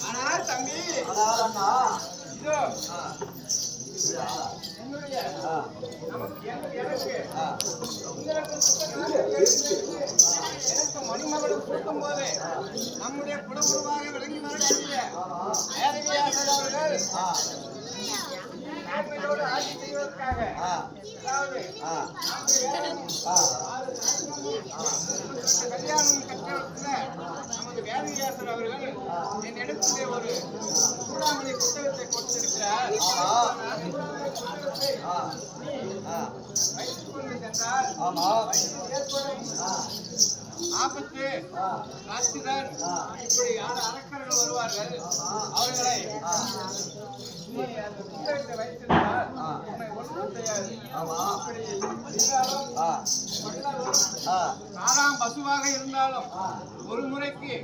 அண்ணா தம்பி. இதோ. என்னுடைய எனக்கு மணிமகளும் கூட்டும் போது நம்முடைய குடும்பமாக விளங்கி வரக்கூடிய அவர்கள். ஆ, நாட்டிலோடு ஆட்சி செய்வதற்காக. ஆ, அதாவது ஆ, ஆ. கல்யாணம் கட்டணத்துல நமது வேதவியாசர் அவர்கள் என்னிடத்திலே ஒரு சூடாமணி புத்தகத்தை கொடுத்திருக்கிறார். ஆமா. அந்த சூடாமணி புத்தகத்தை ஆ, ஆ. வைத்துக் கொண்டு சென்றால் ஆமா. ஏற்படும். ஆ, ஆபத்து ஆ, ராட்சிதன் ஆ. இப்படி யார் அரக்கர்கள் வருவார்கள் அவர்களை ஆ. நீ அந்த புத்தகத்தை வைத்திருந்தால் ஆ. ஒன்றும் செய்யாது ஆமா. அப்படி இருந்தாலும் ஆ, மன்னரும் பசுவாக இருந்தாலும் ஒரு முறைக்கு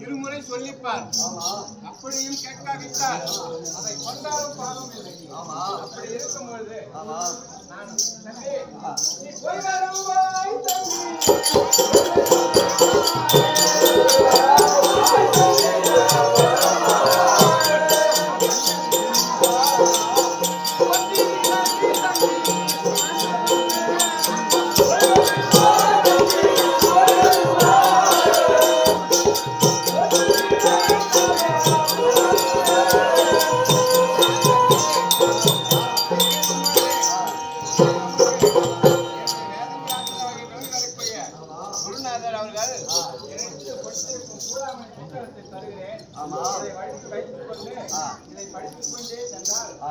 இருமுறை சொல்லிப்பார் ஆமா. அப்படியும் கேட்காவிட்டால் அதை கொண்டாலும் பாவம் இல்லை ஆமா. அப்படி இருக்கும்பொழுது நான் தம்பி நீ போய் வருவாய் தம்பி தருகிறேன் இதை வைத்து கொண்டு படித்துக் கொண்டே சென்றால்